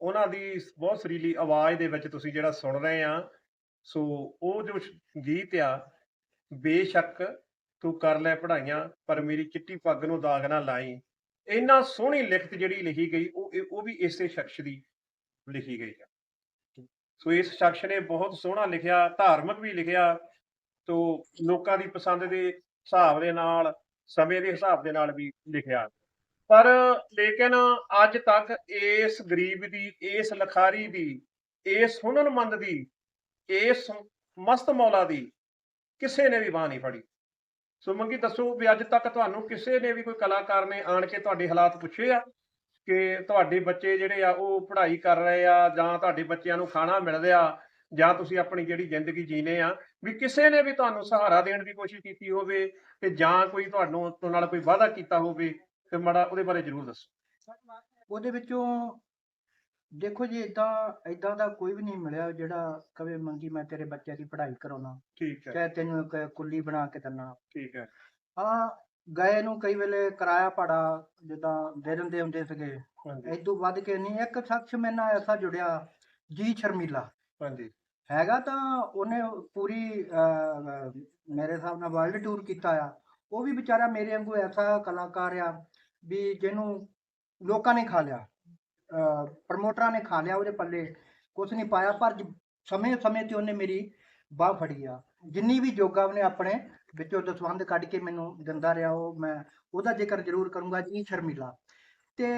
ਉਹਨਾਂ ਦੀ ਬਹੁਤ ਸੁਰੀਲੀ ਆਵਾਜ਼ ਦੇ ਵਿੱਚ ਤੁਸੀਂ ਜਿਹੜਾ ਸੁਣ ਰਹੇ ਆ, ਸੋ ਉਹ ਜੋ ਗੀਤ ਆ, ਬੇਸ਼ੱਕ ਤੂੰ ਕਰ ਲੈ ਪੜ੍ਹਾਈਆਂ, ਪਰ ਮੇਰੀ ਚਿੱਟੀ ਪੱਗ ਨੂੰ ਦਾਗ ਨਾ ਲਾਈ। ਇੰਨਾ ਸੋਹਣੀ ਲਿਖਤ ਜਿਹੜੀ ਲਿਖੀ ਗਈ, ਉਹ ਇਹ- ਉਹ ਵੀ ਇਸੇ ਸ਼ਖਸ ਦੀ ਲਿਖੀ ਗਈ ਆ। ਸੋ ਇਸ ਸ਼ਖਸ ਨੇ ਬਹੁਤ ਸੋਹਣਾ ਲਿਖਿਆ, ਧਾਰਮਿਕ ਵੀ ਲਿਖਿਆ। ਤੋ ਲੋਕਾਂ ਦੀ ਪਸੰਦ ਦੇ ਹਿਸਾਬ ਦੇ ਨਾਲ, ਸਮੇਂ ਦੇ ਹਿਸਾਬ ਦੇ ਨਾਲ ਵੀ ਲਿਖਿਆ। ਪਰ ਲੇਕਿਨ ਅੱਜ ਤੱਕ ਇਸ ਗਰੀਬ ਦੀ, ਇਸ ਲਖਾਰੀ ਦੀ, ਇਸ ਹੁਨਰਮੰਦ ਦੀ, ਇਸ ਮਸਤ ਮੌਲਾ ਦੀ ਕਿਸੇ ਨੇ ਵੀ ਬਾਹ ਨਹੀਂ ਫੜੀ। ਸੋ ਮੰਗੀ ਦੱਸੋ ਵੀ ਅੱਜ ਤੱਕ ਤੁਹਾਨੂੰ ਕਿਸੇ ਨੇ ਵੀ ਕੋਈ ਕਲਾਕਾਰ ਨੇ ਆਣ ਕੇ ਤੁਹਾਡੇ ਹਾਲਾਤ ਪੁੱਛੇ ਆ? ਕਿ ਤੁਹਾਡੇ ਬੱਚੇ ਜਿਹੜੇ ਆ ਉਹ ਪੜ੍ਹਾਈ ਕਰ ਰਹੇ ਆ ਜਾਂ ਤੁਹਾਡੇ ਬੱਚਿਆਂ ਨੂੰ ਖਾਣਾ ਮਿਲ ਰਿਹਾ ਜਾਂ ਤੁਸੀਂ ਆਪਣੀ ਜਿਹੜੀ ਜ਼ਿੰਦਗੀ ਜੀਨੇ ਆ ਵੀ ਕਿਸੇ ਨੇ ਵੀ ਤੁਹਾਨੂੰ ਸਹਾਰਾ ਦੇਣ ਦੀ ਕੋਸ਼ਿਸ਼ ਕੀਤੀ ਹੋਵੇ ਤੇ ਜਾਂ ਕੋਈ ਤੁਹਾਨੂੰ ਤੋਂ ਨਾਲ ਕੋਈ ਵਾਅਦਾ ਕੀਤਾ ਹੋਵੇ ਤੇ ਮਾੜਾ ਉਹਦੇ ਬਾਰੇ ਜ਼ਰੂਰ ਦੱਸੋ। ਉਹਦੇ ਵਿੱਚੋਂ ਦੇਖੋ ਜੀ ਇਦਾਂ ਇਦਾਂ ਦਾ ਕੋਈ ਵੀ ਨਹੀਂ ਮਿਲਿਆ ਜਿਹੜਾ ਕਵੇ ਮੰਗੀ ਮੈਂ ਤੇਰੇ ਬੱਚੇ ਦੀ ਪੜ੍ਹਾਈ ਕਰਾਉਣਾ ਠੀਕ ਹੈ। ਚਾਹੇ ਤੈਨੂੰ ਇੱਕ ਕੁੱਲੀ ਬਣਾ ਕੇ ਦਿੰਨਾ। ਠੀਕ ਹੈ। ਹਾਂ ਗਏ ਨੂੰ ਕਈ ਵੇਲੇ ਕਿਰਾਇਆ ਭਾੜਾ ਜਿੱਦਾਂ ਦੇ ਦਿੰਦੇ ਹੁੰਦੇ ਸੀਗੇ। ਹਾਂਜੀ। ਇਦੋਂ ਵੱਧ ਕੇ ਨਹੀਂ ਇੱਕ ਸ਼ਖਸ ਮੇਰੇ ਨਾਲ ਐਸਾ ਜੁੜਿਆ ਜੀ ਸ਼ਰਮੀਲਾ। ਹਾਂਜੀ। ਹੈਗਾ ਤਾਂ ਉਹਨੇ ਪੂਰੀ ਅਹ, ਮੇਰੇ ਹਿਸਾਬ ਨਾਲ ਵਰਲਡ ਟੂਰ ਕੀਤਾ ਆ। ਉਹ ਵੀ ਵਿਚਾਰਾ ਮੇਰੇ ਵਾਂਗੂ ਐਸਾ ਕਲਾਕਾਰ ਆ ਵੀ ਜਿਹਨੂੰ ਲੋਕਾਂ ਨੇ ਖਾ ਲਿਆ। ਪ੍ਰਮੋਟਰਾਂ ਨੇ ਖਾ ਲਿਆ ਉਹਦੇ ਪੱਲੇ। ਕੁਝ ਨਹੀਂ ਪਾਇਆ ਪਰ ਸਮੇਂ ਸਮੇਂ ਤੇ ਉਹਨੇ ਮੇਰੀ ਬਾਹ ਫੜੀ ਆ। ਜਿੰਨੀ ਵੀ ਜੋਗਾ ਉਹਨੇ ਆਪਣੇ ਵਿੱਚੋਂ ਦਸਵੰਧ ਕੱਢ ਕੇ ਮੈਨੂੰ ਦਿੰਦਾ ਰਿਹਾ ਉਹ, ਮੈਂ ਉਹਦਾ ਜ਼ਿਕਰ ਜ਼ਰੂਰ ਕਰੂੰਗਾ ਜੀ, ਸ਼ਰਮੀਲਾ। ਤੇ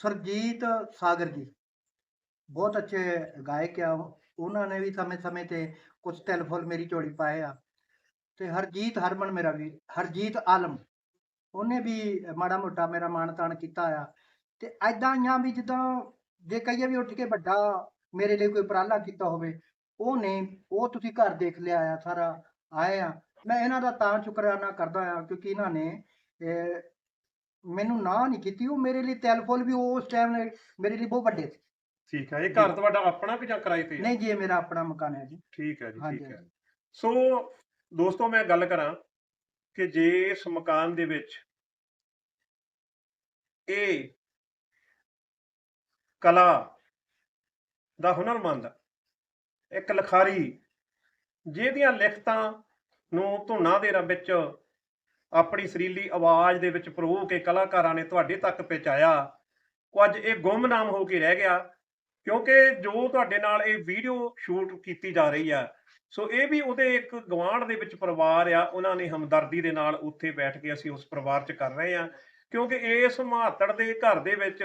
ਸਰਜੀਤ ਸਾਗਰ ਜੀ, ਬਹੁਤ ਅੱਛੇ ਗਾਇਕ ਆ। ਉਹਨਾਂ ਨੇ ਵੀ ਸਮੇਂ-ਸਮੇਂ ਤੇ ਕੁਝ ਤਿਲ ਫੁੱਲ ਮੇਰੀ ਝੋਲੀ ਪਾਏ ਆ। ਤੇ ਹਰਜੀਤ ਹਰਮਨ ਮੇਰਾ ਵੀ, ਹਰਜੀਤ ਆਲਮ, ਉਹਨੇ ਵੀ ਮਾੜਾ ਮੋਟਾ ਮੇਰਾ ਮਾਣ ਤਾਣ ਕੀਤਾ ਆ। ਤੇ ਐਦਾਂ ਆ ਵੀ ਜਿੱਦਾਂ ਜੇ ਕਹੀਏ ਵੀ ਉੱਠ ਕੇ ਵੱਡਾ ਮੇਰੇ ਲਈ ਕੋਈ ਉਪਰਾਲਾ ਕੀਤਾ ਹੋਵੇ ਉਹ ਨਹੀਂ ਉਹ ਤੁਸੀਂ ਘਰ ਦੇਖ ਲਿਆ ਆ, ਸਾਰਾ ਆਏ ਆ। ਮੈਂ ਇਹਨਾਂ ਦਾ ਤਾਂ ਸ਼ੁਕਰਾਨਾ ਕਰਦਾ ਆ ਕਿਉਂਕਿ ਇਹਨਾਂ ਨੇ ਮੈਨੂੰ ਨਾ ਨਹੀਂ ਕੀਤੀ ਉਹ ਮੇਰੇ ਲਈ ਤਿਲ ਫੁੱਲ ਵੀ ਉਸ ਟਾਈਮ ਮੇਰੇ ਲਈ ਬਹੁਤ ਵੱਡੇ ਸੀ ਠੀਕ ਹੈ ਇਹ ਘਰ ਤੁਹਾਡਾ ਆਪਣਾ ਕਿ ਜਾਂ ਕਿਰਾਏ ਤੇ ਹੈ? ਨਹੀਂ ਜੀ ਇਹ ਮੇਰਾ ਆਪਣਾ ਮਕਾਨ ਹੈ ਜੀ ਠੀਕ ਹੈ ਜੀ ਠੀਕ ਹੈ। ਸੋ ਦੋਸਤੋ ਮੈਂ ਗੱਲ ਕਰਾਂ ਕਿ ਜੇ ਇਸ ਮਕਾਨ ਦੇ ਵਿੱਚ ਇਹ ਕਲਾ ਦਾ ਹੁਨਰਮੰਦ ਇੱਕ ਲਖਾਰੀ ਜਿਹਦੀਆਂ ਲਿਖਤਾਂ ਨੂੰ ਧੁਨਾਂ ਦੇ ਰ- ਵਿੱਚ ਆਪਣੀ ਸਰੀਲੀ ਆਵਾਜ਼ ਦੇ ਵਿੱਚ ਪਰੋ ਕੇ ਕਲਾਕਾਰਾਂ ਨੇ ਤੁਹਾਡੇ ਤੱਕ ਪਹੁੰਚਾਇਆ। ਉਹ ਅੱਜ ਇਹ ਗੁੰਮਨਾਮ ਹੋ ਕੇ ਰਹਿ ਗਿਆ, ਕਿਉਂਕਿ ਜੋ ਤੁਹਾਡੇ ਨਾਲ ਇਹ ਵੀਡੀਓ ਸ਼ੂਟ ਕੀਤੀ ਜਾ ਰਹੀ ਆ, ਸੋ ਇਹ ਵੀ ਉਹਦੇ ਇੱਕ ਗਵਾਂਢ ਦੇ ਵਿੱਚ ਪਰਿਵਾਰ ਆ, ਉਹਨਾਂ ਨੇ ਹਮਦਰਦੀ ਦੇ ਨਾਲ ਉੱਥੇ ਬੈਠ ਕੇ ਅਸੀਂ ਉਸ ਪਰਿਵਾਰ 'ਚ ਕਰ ਰਹੇ ਆ ਕਿਉਂਕਿ ਇਸ ਮਹਾਤੜ ਦੇ ਘਰ ਦੇ ਵਿੱਚ,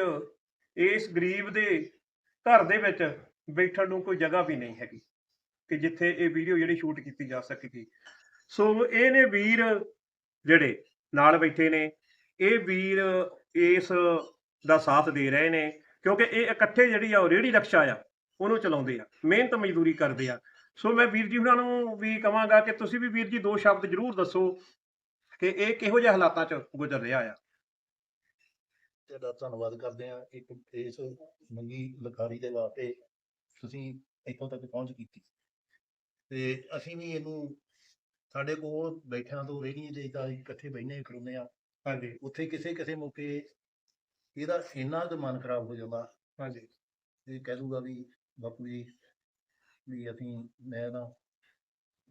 ਇਸ ਗਰੀਬ ਦੇ ਘਰ ਦੇ ਵਿੱਚ ਬੈਠਣ ਨੂੰ ਕੋਈ ਜਗ੍ਹਾ ਵੀ ਨਹੀਂ ਹੈਗੀ, ਕਿ ਜਿੱਥੇ ਇਹ ਵੀਡੀਓ ਜਿਹੜੀ ਸ਼ੂਟ ਕੀਤੀ ਜਾ ਸਕੇਗੀ। ਸੋ ਇਹ ਨੇ ਵੀਰ ਜਿਹੜੇ ਨਾਲ ਬੈਠੇ ਨੇ, ਇਹ ਵੀਰ ਇਸ ਦਾ ਸਾਥ ਦੇ ਰਹੇ ਨੇ, ਕਿਉਂਕਿ ਇਹ ਇਕੱਠੇ ਜਿਹੜੀ ਆ ਉਹ ਰੇੜੀ ਰਕਸ਼ਾ ਆ, ਉਹਨੂੰ ਚਲਾਉਂਦੇ ਆ, ਮਿਹਨਤ ਮਜ਼ਦੂਰੀ ਕਰਦੇ ਆ। ਸੋ ਮੈਂ ਵੀਰ ਜੀ ਉਹਨਾਂ ਨੂੰ ਵੀ ਕਹਾਂਗਾ ਕਿ ਤੁਸੀਂ ਵੀ ਵੀਰ ਜੀ ਦੋ ਸ਼ਬਦ ਜ਼ਰੂਰ ਦੱਸੋ ਕਿ ਇਹ ਕਿਹੋ ਜਿਹੇ ਹਾਲਾਤਾਂ 'ਚ ਗੁਜ਼ਰ ਰਿਹਾ ਆ। ਤੁਹਾਡਾ ਧੰਨਵਾਦ ਕਰਦੇ ਆ ਇੱਕ ਇਸ ਮੰਗੀ ਲਖਾਰੀ ਦੇ ਵਾਸਤੇ ਤੁਸੀਂ ਇੱਥੋਂ ਤੱਕ ਪਹੁੰਚ ਕੀਤੀ। ਤੇ ਅਸੀਂ ਵੀ ਇਹਨੂੰ ਸਾਡੇ ਕੋਲ ਬੈਠਿਆਂ ਤੋਂ ਰੇਹੜੀ ਦੇ ਤਾਂ ਇਕੱਠੇ ਬੈਠਨੇ ਖੜੋਨੇ ਆ ਹਾਂਜੀ। ਉੱਥੇ ਕਿਸੇ ਕਿਸੇ ਮੌਕੇ ਇਹਦਾ ਇੰਨਾ ਕੁ ਮਨ ਖਰਾਬ ਹੋ ਜਾਂਦਾ। ਹਾਂਜੀ। ਇਹ ਕਹਿ ਦੂਗਾ ਵੀ ਬਾਪੂ ਜੀ ਵੀ ਅਸੀਂ ਮੈਂ ਨਾ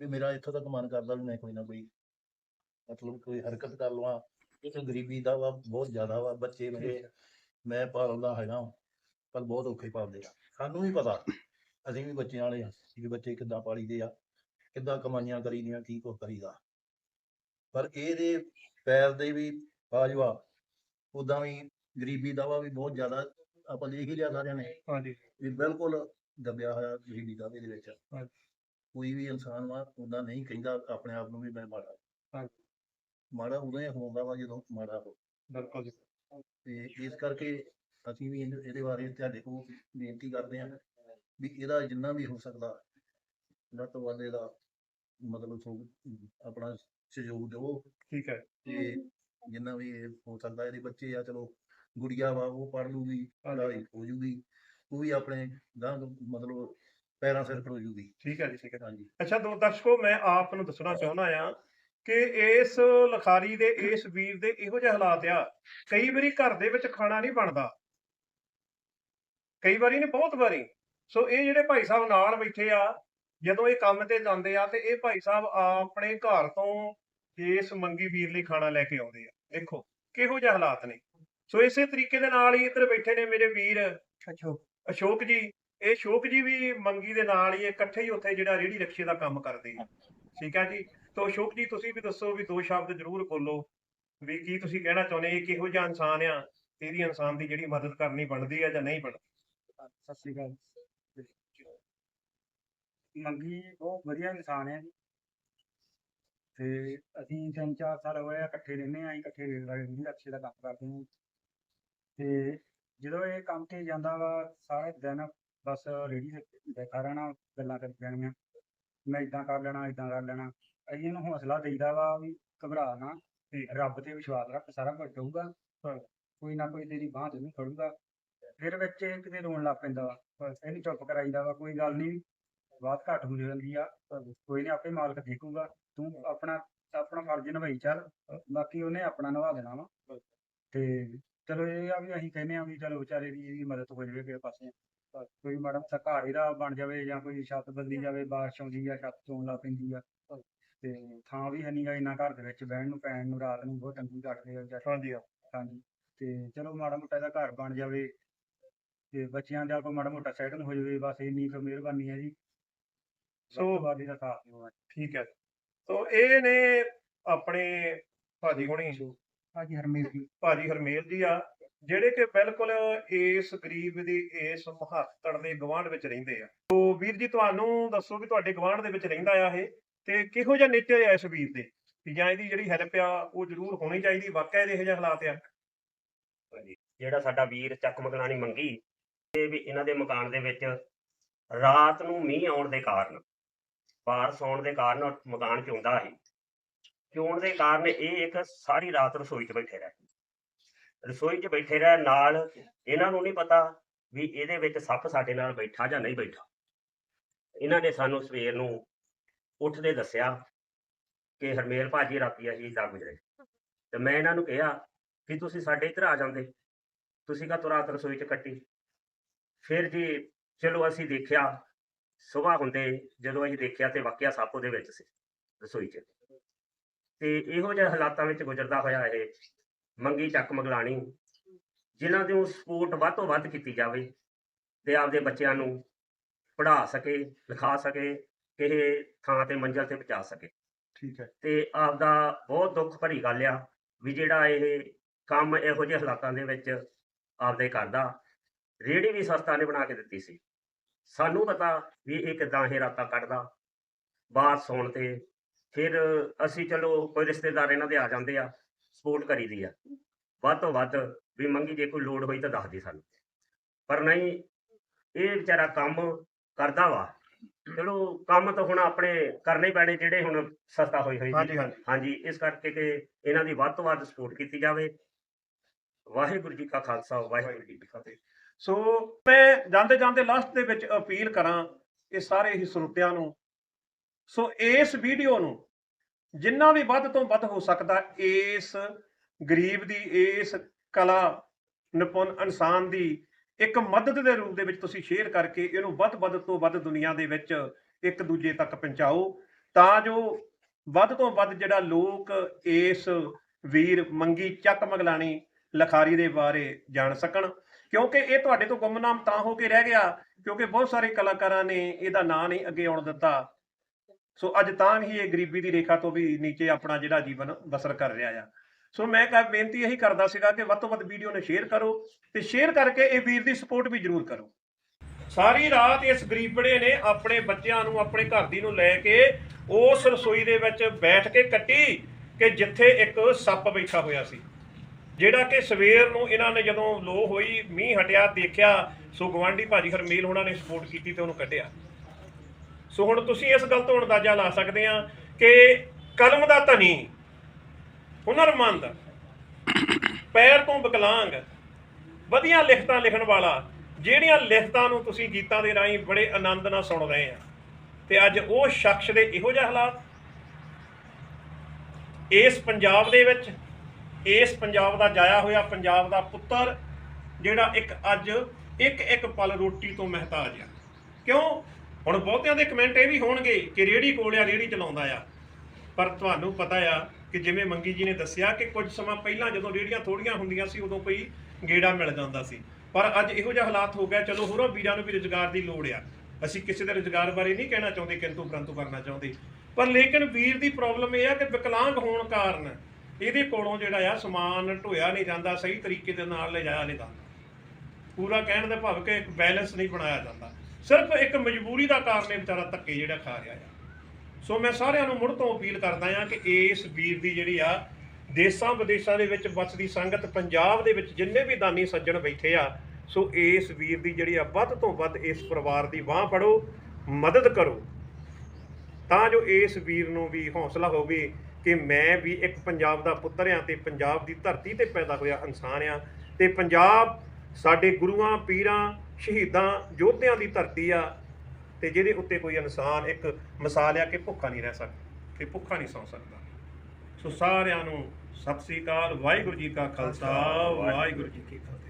ਵੀ ਮੇਰਾ ਇੱਥੋਂ ਤੱਕ ਮਨ ਕਰਦਾ ਵੀ ਮੈਂ ਕੋਈ ਨਾ ਕੋਈ ਮਤਲਬ ਕੋਈ ਹਰਕਤ ਕਰ ਲਵਾਂ। ਇਹ ਗਰੀਬੀ ਦਾ ਵਾ ਬਹੁਤ ਜ਼ਿਆਦਾ ਵਾ ਬੱਚੇ ਮੇਰੇ ਮੈਂ ਪਾਲਦਾ ਹੈਗਾ ਪਰ ਬਹੁਤ ਔਖੇ ਪਾਲਦੇ ਆ। ਸਾਨੂੰ ਵੀ ਪਤਾ ਅਸੀਂ ਵੀ ਬੱਚਿਆਂ ਵਾਲੇ ਆ ਕਿ ਬੱਚੇ ਕਿੱਦਾਂ ਪਾਲੀਦੇ ਆ। ਕਿੱਦਾਂ ਕਮਾਈਆਂ ਕਰੀਦੀਆਂ ਕੀ ਕੁਛ ਕਰੀਦਾ। ਪਰ ਇਹਦੇ ਪੈਰ ਦੇ ਵੀ ਬਾਜਵਾ ਉਦਾਂ ਵੀ ਗਰੀਬੀ ਦਾ ਵਾ ਵੀ ਬਹੁਤ ਜ਼ਿਆਦਾ ਆਪਾਂ ਦੇਖ ਹੀ ਲਿਆ ਸਾਰਿਆਂ ਨੇ। ਹਾਂਜੀ। ਵੀ ਬਿਲਕੁਲ ਦਬਿਆ ਹੋਇਆ ਗਰੀਬੀ ਦਾ ਇਹਦੇ ਵਿੱਚ। ਕੋਈ ਵੀ ਇਨਸਾਨ ਵਾ ਉਦਾਂ ਨਹੀਂ ਕਹਿੰਦਾ ਆਪਣੇ ਆਪ ਨੂੰ ਵੀ ਮੈਂ ਮਾੜਾ। ਹਾਂਜੀ। ਮਾੜਾ ਉਦੋਂ ਹੀ ਹੁੰਦਾ ਵਾ ਜਦੋਂ ਮਾੜਾ ਹੋ। ਬਿਲਕੁਲ ਜੀ। ਤੇ ਇਸ ਕਰਕੇ ਅਸੀਂ ਵੀ ਇਹਦੇ ਬਾਰੇ ਤੁਹਾਡੇ ਕੋਲ ਬੇਨਤੀ ਕਰਦੇ ਹਾਂ ਵੀ ਇਹਦਾ ਜਿੰਨਾ ਵੀ ਹੋ ਸਕਦਾ ਵੱਧ ਤੋਂ ਵੱਧ ਇਹਦਾ ਮਤਲਬ ਸੋ ਆਪਣਾ ਸਹਿਯੋਗ ਦਿਓ ਠੀਕ ਹੈ। ਤੇ ਜਿੰਨਾ ਵੀ ਹੋ ਸਕਦਾ ਇਹਦੇ ਬੱਚੇ ਆ ਚਲੋ ਗੁੜੀਆ ਵਾ ਉਹ ਪੜ ਲੂਗੀ ਪੜ੍ਹਾਈ ਹੋ ਜੂਗੀ ਉਹ ਵੀ ਆਪਣੇ ਗਾਂ ਮਤਲਬ ਪੈਰਾਂ ਸਿਰ ਖੜੋ ਜੂਗੀ। ਠੀਕ ਹੈ ਜੀ ਠੀਕ ਹੈ। ਹਾਂਜੀ। ਅੱਛਾ ਦੋ ਦਰਸ਼ਕੋ ਮੈਂ ਆਪ ਨੂੰ ਦੱਸਣਾ ਚਾਹੁੰਦਾ ਆ ਕਿ ਇਸ ਲਖਾਰੀ ਦੇ ਇਸ ਵੀਰ ਦੇ ਇਹੋ ਜਿਹੇ ਹਾਲਾਤ ਆ। ਕਈ ਵਾਰੀ ਘਰ ਦੇ ਵਿੱਚ ਖਾਣਾ ਨਹੀਂ ਬਣਦਾ। ਕਈ ਵਾਰੀ ਨਹੀਂ ਬਹੁਤ ਵਾਰੀ। ਸੋ ਇਹ ਜਿਹੜੇ ਭਾਈ ਸਾਹਿਬ ਨਾਲ ਬੈਠੇ ਆ ਜਦੋਂ ਇਹ ਕੰਮ ਤੇ ਜਾਂਦੇ ਆ ਤੇ ਇਹ ਭਾਈ ਸਾਹਿਬ ਆਪਣੇ ਘਰ ਤੋਂ ਇਸ ਮੰਗੀ ਵੀਰ ਲਈ ਖਾਣਾ ਲੈ ਕੇ ਆਉਂਦੇ ਆ। ਦੇਖੋ ਕਿਹੋ ਜਿਹੇ ਹਾਲਾਤ ਨੇ। ਸੋ ਇਸੇ ਤਰੀਕੇ ਦੇ ਨਾਲ ਹੀ ਇੱਧਰ ਬੈਠੇ ਨੇ ਮੇਰੇ ਵੀਰ ਅੱਛਾ ਅਸ਼ੋਕ ਜੀ। ਇਹ ਅਸ਼ੋਕ ਜੀ ਵੀ ਮੰਗੀ ਦੇ ਨਾਲ ਹੀ ਇਕੱਠੇ ਹੀ ਉੱਥੇ ਜਿਹੜਾ ਰੇੜੀ ਰਕਸ਼ੇ ਦਾ ਕੰਮ ਕਰਦੇ ਆ। ਠੀਕ ਹੈ ਜੀ? ਤਾਂ ਅਸ਼ੋਕ ਜੀ ਤੁਸੀਂ ਵੀ ਦੱਸੋ ਵੀ ਦੋ ਸ਼ਬਦ ਜ਼ਰੂਰ ਬੋਲੋ ਵੀ ਕੀ ਤੁਸੀਂ ਕਹਿਣਾ ਚਾਹੁੰਦੇ ਇਹ ਕਿਹੋ ਜਿਹਾ ਇਨਸਾਨ ਆ? ਇਹਦੀ ਇਨਸਾਨ ਦੀ ਜਿਹੜੀ ਮਦਦ ਕਰਨੀ ਬਣਦੀ ਆ ਜਾਂ ਨਹੀਂ ਬਣਦੀ? ਸਤਿ ਸ਼੍ਰੀ ਅਕਾਲ। ਮੰਗੀ ਬਹੁਤ ਵਧੀਆ ਇਨਸਾਨ ਹੈ ਜੀ। ਤੇ ਅਸੀਂ ਤਿੰਨ ਚਾਰ ਸਾਲ ਹੋਏ ਆ ਇਕੱਠੇ ਰਹਿੰਦੇ ਆ ਇਕੱਠੇ ਰੇੜੀ ਰਕਸ਼ੇ ਦਾ ਕੰਮ ਕਰਦੇ ਹਾਂ। ਤੇ ਜਦੋਂ ਇਹ ਕੰਮ ਤੇ ਜਾਂਦਾ ਵਾ ਸਾਰਾ ਦਿਨ ਬਸ ਰੇੜੀ ਤੇ ਬੈਠਾ ਰਹਿਣਾ ਗੱਲਾਂ ਕਰੀ ਜਾਣੀਆਂ। ਮੈਂ ਇਦਾਂ ਕਰ ਲੈਣਾ ਇਦਾਂ ਕਰ ਲੈਣਾ। ਅਸੀਂ ਇਹਨੂੰ ਹੌਸਲਾ ਦੇਈਦਾ ਵਾ ਵੀ ਘਬਰਾ ਨਾ ਤੇ ਰੱਬ ਤੇ ਵਿਸ਼ਵਾਸ ਰੱਖ ਸਾਰਾ ਕੁਝ ਹੋਊਗਾ। ਕੋਈ ਨਾ ਕੋਈ ਤੇਰੀ ਬਾਂਹ ਜ਼ਰੂਰ ਫੜੂਗਾ ਫਿਰ ਵਿੱਚ ਇਹ ਕਿਤੇ ਰੋਣ ਲੱਗ ਪੈਂਦਾ ਵਾ। ਇਹਨੂੰ ਚੁੱਪ ਕਰਾਈਦਾ ਵਾ ਕੋਈ ਗੱਲ ਨਹੀਂ। ਬਾਤ ਘੱਟ ਹੋ ਜਾਂਦੀ ਆ ਕੋਈ ਨਹੀਂ ਆਪੇ ਮਾਲਕ ਦੇਖੂਗਾ। ਤੂੰ ਆਪਣਾ ਆਪਣਾ ਫਰਜ਼ ਨਿਭਾਈ ਚੱਲ ਬਾਕੀ ਉਹਨੇ ਆਪਣਾ ਨਿਭਾ ਦੇਣਾ ਵਾ। ਤੇ ਚਲੋ ਇਹ ਆ ਵੀ ਅਸੀਂ ਕਹਿੰਦੇ ਆ ਵੀ ਚਲੋ ਵਿਚਾਰੇ ਦੀ ਇਹਦੀ ਮਦਦ ਹੋ ਜਾਵੇ ਕਿਸੇ ਪਾਸੇ। ਕੋਈ ਮਾੜਾ ਮੋਟਾ ਘਰ ਇਹਦਾ ਬਣ ਜਾਵੇ ਜਾਂ ਕੋਈ ਛੱਤ ਬਦਲੀ ਜਾਵੇ ਬਾਰਿਸ਼ ਆਉਂਦੀ ਆ ਛੱਤ ਚੋਣ ਲੱਗ ਪੈਂਦੀ ਆ। ਤੇ ਥਾਂ ਵੀ ਹੈ ਨੀਗਾ ਇੰਨਾ ਘਰ ਦੇ ਵਿੱਚ ਬਹਿਣ ਨੂੰ ਪੈਣ ਨੂੰ ਰਾਤ ਨੂੰ ਬਹੁਤ ਤੰਗੀ ਕੱਟਦੇ ਆ ਵਿਚਾਰੇ। ਹਾਂਜੀ ਹਾਂਜੀ ਤੇ ਚਲੋ ਮਾੜਾ ਮੋਟਾ ਇਹਦਾ ਘਰ ਬਣ ਜਾਵੇ। ਤੇ ਬੱਚਿਆਂ ਦਾ ਕੋਈ ਮਾੜਾ ਮੋਟਾ ਸੈਟਲ ਹੋ ਜਾਵੇ ਬਸ ਇੰਨੀ ਕੁ ਮਿਹਰਬਾਨੀ ਹੈ ਜੀ। ਸੋ- ਬਾਦੀ ਦਾ ਸਾਥ ਠੀਕ ਹੈ। ਸੋ ਇਹ ਨੇ ਆਪਣੇ ਭਾਜੀ ਹੁਣੀ ਹਾਂਜੀ। ਹਰਮੀਤ ਜੀ। ਭਾਜੀ ਹਰਮੇਲ ਜੀ ਆ ਜਿਹੜੇ ਕਿ ਬਿਲਕੁਲ ਇਸ ਗਰੀਬ ਦੀ ਇਸ ਮਹੱਤੜ ਦੇ ਗਵਾਂਢ ਵਿੱਚ ਰਹਿੰਦੇ ਆ। ਸੋ ਵੀਰ ਜੀ ਤੁਹਾਨੂੰ ਦੱਸੋ ਵੀ ਤੁਹਾਡੇ ਗਵਾਂਢ ਦੇ ਵਿੱਚ ਰਹਿੰਦਾ ਆ ਇਹ ਤੇ ਕਿਹੋ ਜਿਹਾ ਨੇਚਰ ਆ ਇਸ ਵੀਰ ਦੇ? ਵੀ ਜਾਂ ਇਹਦੀ ਜਿਹੜੀ ਹੈਲਪ ਆ ਉਹ ਜ਼ਰੂਰ ਹੋਣੀ ਚਾਹੀਦੀ ਵਾਕਿਆ ਇਹਦੇ ਇਹੋ ਜਿਹੇ ਹਾਲਾਤ ਆ? ਜਿਹੜਾ ਸਾਡਾ ਵੀਰ ਚੱਕ ਮਗਲਾਣੀ ਮੰਗੀ ਇਹ ਵੀ ਇਹਨਾਂ ਦੇ ਮਕਾਨ ਦੇ ਵਿੱਚ ਰਾਤ ਨੂੰ ਮੀਂਹ ਆਉਣ ਦੇ ਕਾਰਨ। ਬਾਰਿਸ਼ ਆਉਣ ਦੇ ਕਾਰਨ ਮਕਾਨ ਚੋਂਦਾ ਸੀ। ਚੋਣ ਦੇ ਕਾਰਨ ਇਹ ਇੱਕ ਸਾਰੀ ਰਾਤ ਰਸੋਈ 'ਚ ਬੈਠੇ ਰਹੇ। ਰਸੋਈ 'ਚ ਬੈਠੇ ਰਹੇ ਨਾਲ ਇਹਨਾਂ ਨੂੰ ਨਹੀਂ ਪਤਾ ਵੀ ਇਹਦੇ ਵਿੱਚ ਸੱਪ ਸਾਡੇ ਨਾਲ ਬੈਠਾ ਜਾਂ ਨਹੀਂ ਬੈਠਾ। ਇਹਨਾਂ ਨੇ ਸਾਨੂੰ ਸਵੇਰ ਨੂੰ ਉੱਠਦੇ ਦੱਸਿਆ ਕਿ ਹਰਮੇਲ ਭਾਜੀ, ਰਾਤੀ ਅਸੀਂ ਇਦਾਂ ਗੁਜ਼ਰੇ। ਤੇ ਮੈਂ ਇਹਨਾਂ ਨੂੰ ਕਿਹਾ ਕਿ ਤੁਸੀਂ ਸਾਡੇ ਇੱਧਰ ਆ ਜਾਂਦੇ। ਤੁਸੀਂ ਕਾ ਰਾਤ ਰਸੋਈ ਚ ਕੱਟੀ? ਫਿਰ ਜੀ, ਚਲੋ ਅਸੀਂ ਦੇਖਿਆ ਸਵੇਰ ਹੁੰਦੇ ਜਦੋਂ ਅਸੀਂ ਦੇਖਿਆ ਤੇ ਵਾਕਿਆ ਸੱਪ ਉਹਦੇ ਵਿੱਚ ਸੀ ਰਸੋਈ ਚ। ਤੇ ਇਹੋ ਜਿਹੇ ਹਾਲਾਤਾਂ ਵਿੱਚ ਗੁਜ਼ਰਦਾ ਹੋਇਆ ਇਹ ਮੰਗੀ ਚੱਕ ਮਗਲਾਣੀ ਜਿਨ੍ਹਾਂ ਦੀ ਸਪੋਰਟ ਵੱਧ ਤੋਂ ਵੱਧ ਕੀਤੀ ਜਾਵੇ ਤੇ ਆਪਦੇ ਬੱਚਿਆਂ ਨੂੰ ਪੜ੍ਹਾ ਸਕੇ ਲਿਖਾ ਸਕੇ ਕਿਸੇ ਥਾਂ ਤੇ ਮੰਜ਼ਲ ਤੇ ਪਹੁੰਚਾ ਸਕੇ। ਠੀਕ ਹੈ। ਤੇ ਆਪਦਾ ਬਹੁਤ ਦੁੱਖ ਭਰੀ ਗੱਲ ਆ ਵੀ ਜਿਹੜਾ ਇਹ ਕੰਮ ਇਹੋ ਜਿਹੇ ਹਾਲਾਤਾਂ ਦੇ ਵਿੱਚ ਆਪਦੇ ਕਰਦਾ ਰੇੜੀ ਵੀ ਸਸਤਾ ਨੇ ਬਣਾ ਕੇ ਦਿੱਤੀ ਸੀ। ਸਾਨੂੰ ਪਤਾ ਵੀ ਇਹ ਕਿਦਾਂ ਇਹ ਰਾਤਾਂ ਕੱਢਦਾ। ਬਾਹਰ ਸੌਣ ਤੇ ਫਿਰ ਅਸੀਂ ਚਲੋ ਕੋਈ ਰਿਸ਼ਤੇਦਾਰ ਇਹਨਾਂ ਦੇ ਆ ਜਾਂਦੇ ਆ ਸਪੋਰਟ ਕਰੀਦੀ ਆ। ਵੱਧ ਤੋਂ ਵੱਧ ਵੀ ਮੰਗੀ ਜੇ ਕੋਈ ਲੋੜ ਹੋਈ ਤਾਂ ਦੱਸ ਦੀ ਸਾਨੂੰ। ਪਰ ਨਹੀਂ ਇਹ ਵਿਚਾਰਾ ਕੰਮ ਕਰਦਾ ਵਾ। ਚਲੋ ਕੰਮ ਤਾਂ ਹੁਣ ਆਪਣੇ ਕਰਨੇ ਪੈਣੇ ਜਿਹੜੇ ਹੁਣ ਸਸਤਾ ਹੋਈ ਹੋਈ ਹਾਂਜੀ ਹਾਂਜੀ। ਇਸ ਕਰਕੇ ਕਿ ਇਹਨਾਂ ਦੀ ਵੱਧ ਤੋਂ ਵੱਧ ਸਪੋਰਟ ਕੀਤੀ ਜਾਵੇ। ਵਾਹਿਗੁਰੂ ਜੀ ਕਾ ਖਾਲਸਾ ਵਾਹਿਗੁਰੂ ਜੀ ਕੀ ਫਤਿਹ। ਸੋ ਮੈਂ ਜਾਂਦੇ ਜਾਂਦੇ ਲਾਸਟ ਦੇ ਵਿੱਚ ਅਪੀਲ ਕਰਾਂ ਇਹ ਸਾਰੇ ਹੀ ਸਰੋਤਿਆਂ ਨੂੰ। ਸੋ ਇਸ ਵੀਡੀਓ ਨੂੰ ਜਿੰਨਾ ਵੀ ਵੱਧ ਤੋਂ ਵੱਧ ਹੋ ਸਕਦਾ, ਇਸ ਗਰੀਬ ਦੀ, ਇਸ ਕਲਾ ਨਿਪੁੰਨ ਇਨਸਾਨ ਦੀ ਇੱਕ ਮਦਦ ਦੇ ਰੂਪ ਦੇ ਵਿੱਚ ਤੁਸੀਂ ਸ਼ੇਅਰ ਕਰਕੇ ਇਹਨੂੰ ਵੱਧ ਵੱਧ ਤੋਂ ਵੱਧ ਦੁਨੀਆ ਦੇ ਵਿੱਚ ਇੱਕ ਦੂਜੇ ਤੱਕ ਪਹੁੰਚਾਓ ਤਾਂ ਜੋ ਵੱਧ ਤੋਂ ਵੱਧ ਜਿਹੜਾ ਲੋਕ ਇਸ ਵੀਰ ਮੰਗੀ ਚੱਕ ਮਗਲਾਣੀ ਲਖਾਰੀ ਦੇ ਬਾਰੇ ਜਾਣ ਸਕਣ। ਕਿਉਂਕਿ ਇਹ ਤੁਹਾਡੇ ਤੋਂ ਗੁੰਮਨਾਮ ਤਾਂ ਹੋ ਕੇ ਰਹਿ ਗਿਆ, ਕਿਉਂਕਿ ਬਹੁਤ ਸਾਰੇ ਕਲਾਕਾਰਾਂ ਨੇ ਇਹਦਾ ਨਾਂ ਨਹੀਂ ਅੱਗੇ ਆਉਣ ਦਿੱਤਾ। ਸੋ ਅੱਜ ਤਾਂ ਹੀ ਇਹ ਗਰੀਬੀ ਦੀ ਰੇਖਾ ਤੋਂ ਵੀ ਨੀਚੇ ਆਪਣਾ ਜਿਹੜਾ ਜੀਵਨ ਬਸਰ ਕਰ ਰਿਹਾ ਆ। ਸੋ ਮੈਂ ਕਹ ਬੇਨਤੀ ਇਹੀ ਕਰਦਾ ਸੀਗਾ ਕਿ ਵੱਧ ਤੋਂ ਵੱਧ ਵੀਡੀਓ ਨੂੰ ਸ਼ੇਅਰ ਕਰੋ ਤੇ ਸ਼ੇਅਰ ਕਰਕੇ ਇਹ ਵੀਰ ਦੀ ਸਪੋਰਟ ਵੀ ਜ਼ਰੂਰ ਕਰੋ। ਸਾਰੀ ਰਾਤ ਇਸ ਗਰੀਬੜੇ ਨੇ ਆਪਣੇ ਬੱਚਿਆਂ ਨੂੰ, ਆਪਣੇ ਘਰ ਦੀ ਨੂੰ ਲੈ ਕੇ ਉਸ ਰਸੋਈ ਦੇ ਵਿੱਚ ਬੈਠ ਕੇ ਕੱਟੀ ਕਿ ਜਿੱਥੇ ਇੱਕ ਸੱਪ ਬੈਠਾ ਹੋਇਆ ਸੀ। ਜਿਹੜਾ ਕਿ ਸਵੇਰ ਨੂੰ ਇਹਨਾਂ ਨੇ ਜਦੋਂ ਲੋ ਹੋਈ, ਮੀਂਹ ਹਟਿਆ, ਦੇਖਿਆ, ਸੋ ਗਵਾਂਢੀ ਭਾਜੀ ਹਰਮੀਲ ਉਹਨਾਂ ਨੇ ਸਪੋਰਟ ਕੀਤੀ ਤੇ ਉਹਨੂੰ ਕੱਢਿਆ। ਸੋ ਹੁਣ ਤੁਸੀਂ ਇਸ ਗੱਲ ਤੋਂ ਅੰਦਾਜ਼ਾ ਲਾ ਸਕਦੇ ਆ ਕਿ ਕਲਮ ਦਾ ਧਨੀ, ਹੁਨਰਮੰਦ, ਪੈਰ ਤੋਂ ਵਿਕਲਾਂਗ, ਵਧੀਆ ਲਿਖਤਾਂ ਲਿਖਣ ਵਾਲਾ, ਜਿਹੜੀਆਂ ਲਿਖਤਾਂ ਨੂੰ ਤੁਸੀਂ ਗੀਤਾਂ ਦੇ ਰਾਹੀਂ ਬੜੇ ਆਨੰਦ ਨਾਲ ਸੁਣ ਰਹੇ ਆ, ਤੇ ਅੱਜ ਉਹ ਸ਼ਖਸ ਦੇ ਇਹੋ ਜਿਹੇ ਹਾਲਾਤ। ਇਸ ਪੰਜਾਬ ਦੇ ਵਿੱਚ ਇਸ ਪੰਜਾਬ ਦਾ ਜਾਇਆ ਹੋਇਆ ਪੰਜਾਬ ਦਾ ਪੁੱਤਰ, ਜਿਹੜਾ ਇੱਕ ਅੱਜ ਇੱਕ ਇੱਕ ਪਲ ਰੋਟੀ ਤੋਂ ਮਹਿਤਾਜ ਆ। ਕਿਉਂ? ਹੁਣ ਬਹੁਤਿਆਂ ਦੇ ਕਮੈਂਟ ਇਹ ਵੀ ਹੋਣਗੇ ਕਿ ਰੇੜੀ ਕੋਲ ਆ ਰੇੜੀ ਚਲਾਉਂਦਾ ਆ। ਪਰ ਤੁਹਾਨੂੰ ਪਤਾ ਆ ਕਿ ਜਿਵੇਂ ਮੰਗੀ ਜੀ ਨੇ ਦੱਸਿਆ ਕਿ ਕੁਝ ਸਮਾਂ ਪਹਿਲਾਂ ਜਦੋਂ ਰੇੜੀਆਂ ਥੋੜੀਆਂ ਹੁੰਦੀਆਂ ਸੀ, ਉਦੋਂ ਕੋਈ ਗੇੜਾ ਮਿਲ ਜਾਂਦਾ ਸੀ। ਪਰ ਅੱਜ ਇਹੋ ਜਿਹਾ ਹਾਲਾਤ ਹੋ ਗਿਆ, ਚਲੋ ਹੋਰਾਂ ਵੀਰਾਂ ਨੂੰ ਵੀ ਰੁਜ਼ਗਾਰ ਦੀ ਲੋੜ ਆ। ਅਸੀਂ ਕਿਸੇ ਦੇ ਰੁਜ਼ਗਾਰ ਬਾਰੇ ਨਹੀਂ ਕਹਿਣਾ ਚਾਹੁੰਦੇ, ਕਿੰਤੂ ਪਰੰਤੂ ਕਰਨਾ ਚਾਹੁੰਦੇ। ਪਰ ਲੇਕਿਨ ਵੀਰ ਦੀ ਪ੍ਰੋਬਲਮ ਇਹ ਆ ਕਿ ਵਿਕਲਾਂਗ ਹੋਣ ਕਾਰਨ ਇਹਦੇ ਕੋਲੋਂ ਜਿਹੜਾ ਆ ਸਮਾਨ ਢੋਇਆ ਨਹੀਂ ਜਾਂਦਾ, ਸਹੀ ਤਰੀਕੇ ਦੇ ਨਾਲ ਲਿਜਾਇਆ ਨਹੀਂ ਜਾਂਦਾ। ਪੂਰਾ ਕਹਿਣ ਦਾ ਭਾਵ ਕਿ ਇੱਕ ਬੈਲੈਂਸ ਨਹੀਂ ਬਣਾਇਆ ਜਾਂਦਾ। ਸਿਰਫ ਇੱਕ ਮਜਬੂਰੀ ਦਾ ਕਾਰਨ ਇਹ ਵਿਚਾਰਾ ਧੱਕੇ ਜਿਹੜਾ ਖਾ ਰਿਹਾ ਆ। ਸੋ ਮੈਂ ਸਾਰਿਆਂ ਨੂੰ ਮੁੜ ਤੋਂ ਅਪੀਲ ਕਰਦਾ ਆ ਕਿ ਇਸ ਵੀਰ ਦੀ ਜਿਹੜੀ ਆ ਦੇਸਾਂ ਵਿਦੇਸ਼ਾਂ ਦੇ ਵਿੱਚ ਵਸਦੀ ਸੰਗਤ, ਪੰਜਾਬ ਦੇ ਵਿੱਚ ਜਿੰਨੇ ਵੀ ਦਾਨੀ ਸੱਜਣ ਬੈਠੇ ਆ, ਸੋ ਇਸ ਵੀਰ ਦੀ ਜਿਹੜੀ ਆ ਵੱਧ ਤੋਂ ਵੱਧ ਇਸ ਪਰਿਵਾਰ ਦੀ ਬਾਹ ਫੜੋ, ਮਦਦ ਕਰੋ। ਤਾਂ ਜੋ ਇਸ ਵੀਰ ਨੂੰ ਵੀ ਹੌਸਲਾ ਹੋਵੇ ਕਿ ਮੈਂ ਵੀ ਇੱਕ ਪੰਜਾਬ ਦਾ ਪੁੱਤਰ ਆ ਤੇ ਪੰਜਾਬ ਦੀ ਧਰਤੀ ਤੇ ਪੈਦਾ ਹੋਇਆ ਇਨਸਾਨ ਆ ਤੇ ਪੰਜਾਬ ਸਾਡੇ ਗੁਰੂਆਂ ਪੀਰਾਂ ਸ਼ਹੀਦਾਂ ਯੋਧਿਆਂ ਦੀ ਧਰਤੀ ਆ ਤੇ ਜਿਹਦੇ ਉੱਤੇ ਕੋਈ ਇਨਸਾਨ ਇੱਕ ਮਿਸਾਲ ਆ ਕਿ ਭੁੱਖਾ ਨਹੀਂ ਰਹਿ ਸਕਦਾ ਕਿ ਭੁੱਖਾ ਨਹੀਂ ਸੌ ਸਕਦਾ। ਸੋ ਸਾਰਿਆਂ ਨੂੰ ਸਤਿ ਸ੍ਰੀ ਅਕਾਲ ਵਾਹਿਗੁਰੂ ਜੀ ਕਾ ਖਾਲਸਾ ਵਾਹਿਗੁਰੂ ਜੀ ਕੀ ਫਤਿਹ।